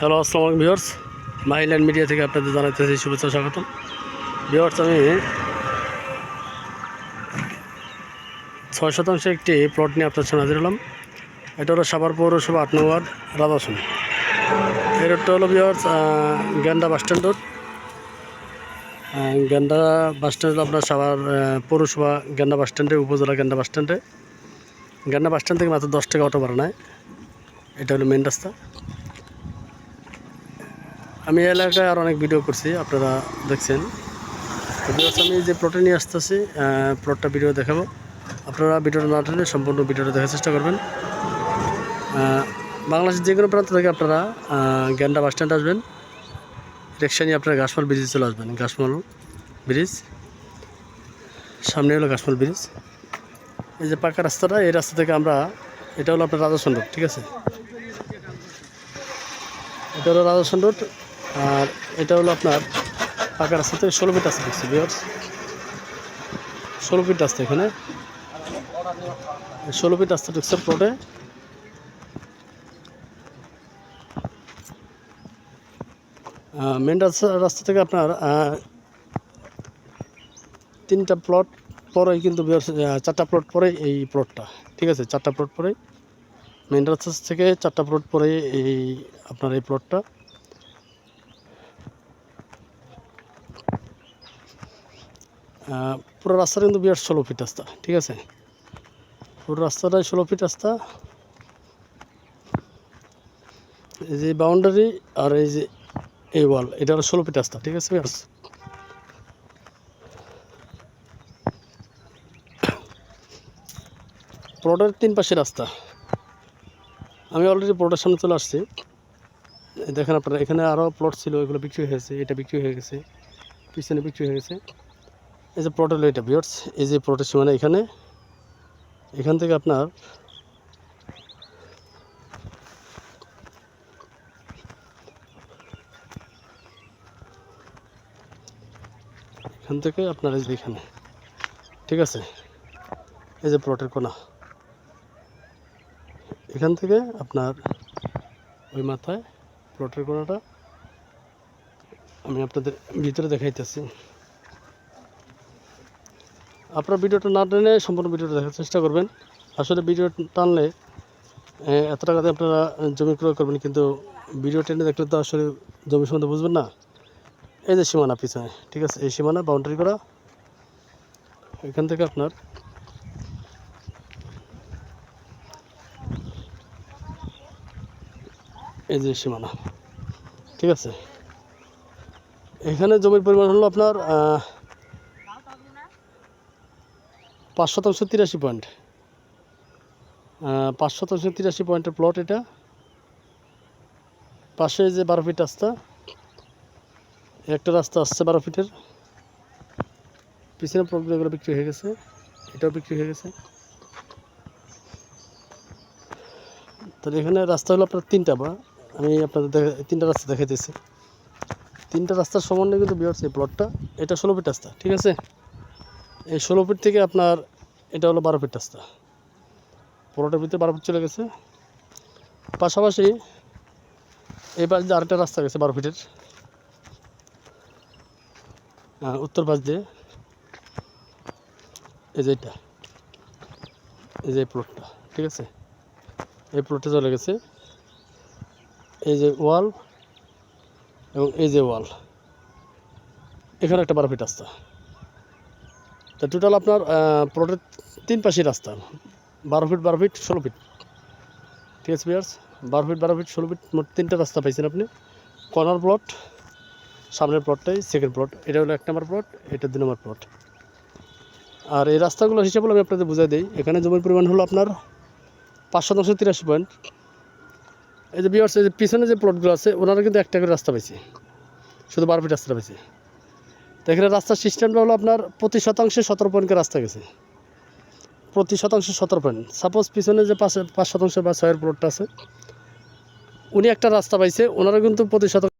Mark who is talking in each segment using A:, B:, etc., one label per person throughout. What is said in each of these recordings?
A: Hello আসসালামু আলাইকুম viewers Mile End media থেকে আপনাদের জানাইতেছি শুভেচ্ছা, স্বাগতম। ভিউয়ার্স আমি ছয় শতাংশ একটি প্লট নিয়ে আপনার সামনে হাজির হলাম। এটা হলো সাভার পৌরসভা আট নম্বর রাধাসন। এই রোডটা হলো viewers Genda bus stand road Genda bus stand আপনার সাভার পৌরসভা গ্যান্ডা বাস স্ট্যান্ডে উপজেলা গ্যান্ডা বাস স্ট্যান্ডে গ্যান্ডা বাস স্ট্যান্ড থেকে মাত্র দশ টাকা অটো ভাড়া নেয়। এটা হলো মেন রাস্তা। আমি এলাকায় আর অনেক ভিডিও করছি, আপনারা দেখছেন। আমি যে প্লটে নিয়ে আসতেছি প্লটটা ভিডিও দেখাবো। আপনারা ভিডিওটা না টেনে সম্পূর্ণ ভিডিওটা দেখার চেষ্টা করবেন। বাংলাদেশের যে কোনো প্রান্ত থেকে আপনারা গ্যান্ডা বাস স্ট্যান্ড আসবেন। রিক্সা নিয়ে আপনারা ঘাসমাল ব্রিজে চলে আসবেন। ঘাসমাল ব্রিজ সামনে হলো ঘাসমাল ব্রিজ এই যে পাকা রাস্তাটা, এই রাস্তা থেকে আমরা, এটা হলো আপনার রাজাসন রোড ঠিক আছে? এটা হলো রাজাসন রোড আর এটা হলো আপনার পাকা রাস্তা থেকে ষোলো ফিট রাস্তা দেখছি বিয়ার্স ষোলো ফিট রাস্তা এখানে। ষোলো ফিট রাস্তা ঢুকছে প্লটে মেন রাস্তা রাস্তা থেকে আপনার তিনটা প্লট পরেই কিন্তু চারটা প্লট পরে এই প্লটটা ঠিক আছে? চারটা প্লট পরেই। মেন রাস্তা থেকে চারটা প্লট পরে এই আপনার এই প্লটটা পুরো রাস্তাটা কিন্তু বিরাট ষোলো ফিট রাস্তা, ঠিক আছে? পুরো রাস্তাটাই ষোলো ফিট রাস্তা। এই যে বাউন্ডারি আর এই যে এই ওয়াল এটা ষোলো ফিট রাস্তা, ঠিক আছে বিয়ার্স প্লটের তিন পাশে রাস্তা। আমি অলরেডি প্লটের সামনে চলে আসছি। দেখেন আপনারা, এখানে আরও প্লট ছিল, এগুলো বিক্রি হয়ে গেছে, এটা বিক্রি হয়ে গেছে, পিছনে বিক্রি হয়ে গেছে। এই যে প্লট হলো এটা বিয়ার্স এই যে প্লটের সীমানা এখানে, এখান থেকে আপনার এখান থেকে আপনার এই যে এখানে, ঠিক আছে? এই যে প্লটের কোনা, এখান থেকে আপনার ওই মাথায় প্লটের কোনাটা আমি আপনাদের ভিতরে দেখাইতেছি। আপনার ভিডিওটা না টেনে সম্পূর্ণ ভিডিওটা দেখার চেষ্টা করবেন। আসলে ভিডিও টানলে এত টাকাতে আপনারা জমি ক্রয় করবেন, কিন্তু ভিডিও টেনে দেখলে তো আসলে জমি সম্বন্ধে বুঝবেন না। এই যে সীমানা পিছনে, ঠিক আছে? এই সীমানা বাউন্ডারি করা। এখান থেকে আপনার এই যে সীমানা, ঠিক আছে? এখানে জমির পরিমাণ হলো আপনার পাঁচ শতাংশ তিরাশি পয়েন্ট। পাঁচ শতাংশ তিরাশি পয়েন্টের প্লট এটা। পাশে যে বারো ফিট রাস্তা, একটা রাস্তা আসছে বারো ফিটের পিছনে প্লটগুলো বিক্রি হয়ে গেছে, এটাও বিক্রি হয়ে গেছে। তো এখানে রাস্তা হলো আপনার তিনটা বা, আমি আপনাদের দেখা, তিনটা রাস্তা দেখাইতেছি। তিনটা রাস্তার সম্বন্ধে কিন্তু বিয়ার্স এই প্লটটা এটা ষোলো ফিট রাস্তা, ঠিক আছে? এই ষোলো ফিট থেকে আপনার, এটা হলো বারো ফিট রাস্তা। পুরোটার ভিতরে বারো ফিট চলে গেছে। পাশাপাশি এই পাশ দিয়ে আরেকটা রাস্তা গেছে বারো ফিটের। উত্তর পাশ দিয়ে এই যে এটা, এই যে প্লটটা ঠিক আছে? এই প্লটে চলে গেছে। এই যে ওয়াল এবং এই যে ওয়াল। এখানে একটা বারো ফিট রাস্তা। তা টোটাল আপনার প্লটের তিন পাশে রাস্তা। বারো ফিট বারো ফিট ষোলো ফিট ঠিক আছে বিয়ার্স বারো ফিট বারো ফিট ষোলো ফিট মোট তিনটা রাস্তা পাইছেন আপনি। কর্নার প্লট সামনের প্লটটাই সেকেন্ড প্লট এটা হলো এক নম্বর প্লট এটা দুই নম্বর প্লট আর এই রাস্তাগুলো হিসাব হলো আমি আপনাদের বুঝাই দিই। এখানে জমির পরিমাণ হলো আপনার পাঁচ শতাংশ তিরাশি পয়েন্ট এই যে বিয়ার্স এই যে পিছনে যে প্লটগুলো আছে, ওনারা কিন্তু একটা করে রাস্তা পাইছে। শুধু বারো ফিট রাস্তা পাইছে। তো এখানে রাস্তার সিস্টেমটা হলো আপনার প্রতি শতাংশে সতেরো পয়েন্টের রাস্তা গেছে। প্রতি শতাংশে সতেরো পয়েন্ট। সাপোজ পিছনে যে পাঁচ পাঁচ শতাংশ বা ছয়ের প্লটটা আছে, উনি একটা রাস্তা পাইছে ওনারা কিন্তু প্রতি শতাংশ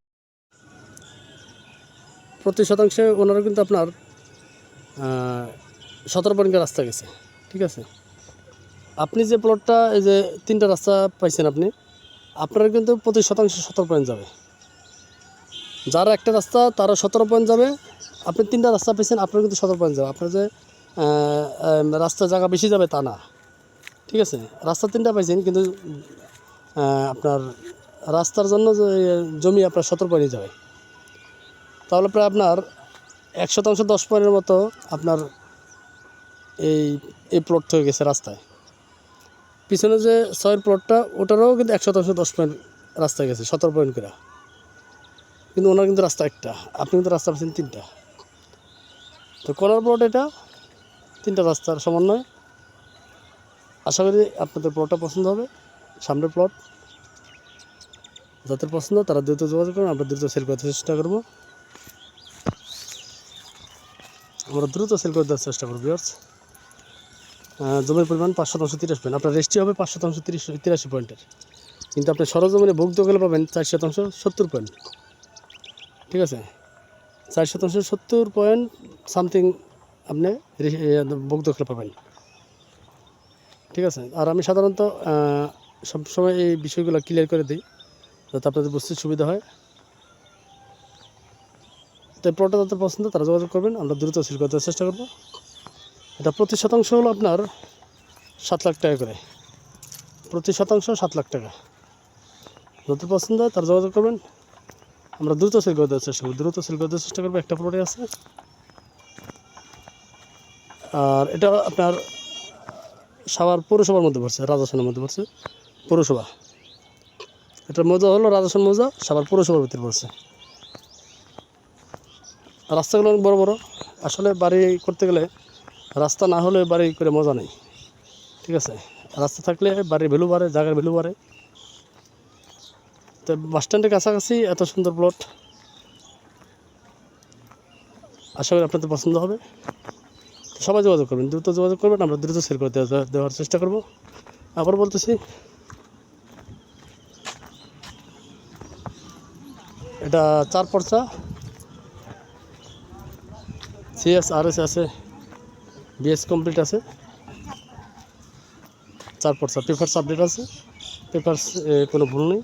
A: প্রতি শতাংশে ওনারা কিন্তু আপনার সতেরো পয়েন্টের রাস্তা গেছে। ঠিক আছে? আপনি যে প্লটটা এই যে তিনটা রাস্তা পাইছেন আপনি আপনার কিন্তু প্রতি শতাংশে সতেরো পয়েন্ট যাবে। যার একটা রাস্তা তারা সতেরো পয়েন্ট যাবে আপনি তিনটা রাস্তা পেয়েছেন, আপনার কিন্তু সতর্ক পয়েন্ট যাবে আপনার যে রাস্তা জায়গা বেশি যাবে তা না। ঠিক আছে? রাস্তা তিনটা পাইছেন কিন্তু আপনার রাস্তার জন্য যে জমি আপনার সতেরো পয়েন্টই যাবে তাহলে প্রায় আপনার এক শতাংশ, দশ পয়েন্টের মতো আপনার এই এই প্লট হয়ে গেছে রাস্তায়। পিছনে যে ছয়ের প্লটটা ওটারও কিন্তু এক শতাংশ, দশ পয়েন্ট রাস্তায় গেছে, সতেরো পয়েন্ট করে। কিন্তু ওনার কিন্তু রাস্তা একটা, আপনি কিন্তু রাস্তা পাচ্ছেন তিনটা। তো কর্নার প্লট এটা, তিনটা রাস্তার সমন্বয়। আশা করি আপনাদের প্লটটা পছন্দ হবে। সামনের প্লট যাদের পছন্দ তারা দ্রুত যোগাযোগ করুন, আমরা দ্রুত সেল করতে চেষ্টা করব। আমরা দ্রুত সেল করে দেওয়ার চেষ্টা করব ভিউয়ার্স জমির পরিমাণ পাঁচ শতাংশ তিরাশি পয়েন্ট আপনার রেস্টি হবে পাঁচ শতাংশ তিরিশ তিরাশি পয়েন্টের কিন্তু আপনি সরজমিনে ভুক্ত গেলে পাবেন চার শতাংশ সত্তর পয়েন্ট ঠিক আছে? চার শতাংশ সত্তর পয়েন্ট সামথিং আপনি গেলে পাবেন। ঠিক আছে? আর আমি সাধারণত সবসময় এই বিষয়গুলো ক্লিয়ার করে দিই, যাতে আপনাদের বুঝতে সুবিধা হয়। তাই প্লটটা যাদের পছন্দ, তারা যোগাযোগ করবেন। আমরা দ্রুত সিল করতে চেষ্টা করব। এটা প্রতি শতাংশ হলো আপনার সাত লাখ টাকা করে। প্রতি শতাংশ সাত লাখ টাকা। যত পছন্দ হয়, তারা যোগাযোগ করবেন। আমরা দ্রুত সেল করে দেওয়ার চেষ্টা করব। দ্রুত সেল করে দেওয়ার চেষ্টা করব। একটা প্লটে আছে। আর এটা আপনার সাভার পৌরসভার মধ্যে পড়ছে, রাজাসনের মধ্যে পড়ছে। পৌরসভা। এটার মজা হলো রাজাসন মৌজা সাভার পৌরসভার ভিতরে পড়ছে। রাস্তাগুলো অনেক বড় বড়। আসলে বাড়ি করতে গেলে রাস্তা না হলে বাড়ি করে মজা নেই। ঠিক আছে? রাস্তা থাকলে বাড়ির ভ্যালু বাড়ে, জায়গার ভ্যালু বাড়ে। তো বাস স্ট্যান্ডের কাছাকাছি এত সুন্দর প্লট আশা করি আপনাদের পছন্দ হবে। সবাই যোগাযোগ করবেন, দ্রুত যোগাযোগ করবেন, আমরা দ্রুত সেল করে দেওয়ার চেষ্টা করব। আবার বলতেছি, এটা চার পর্চা। সিএস আর এস আছে বিএস কমপ্লিট আছে। চার পর্চা পেপার আপডেট আছে। পেপার কোনো ভুল নেই।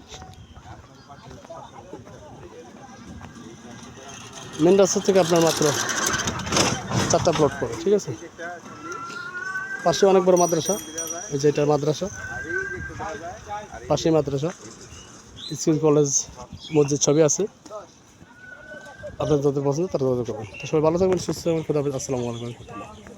A: মেন রাস্তা থেকে আপনার মাত্র চারটা প্লট পড়ে ঠিক আছে? পাশে অনেক বড় মাদ্রাসা, এই যে এটা মাদ্রাসা। পাশে মাদ্রাসা। স্কুল, কলেজ, মসজিদ ছবি আছে। আপনার যাদের পছন্দ তারা যোগাযোগ করবেন। তো সবাই ভালো থাকবেন, সুস্থ থাকবেন। আসসালামু আলাইকুম।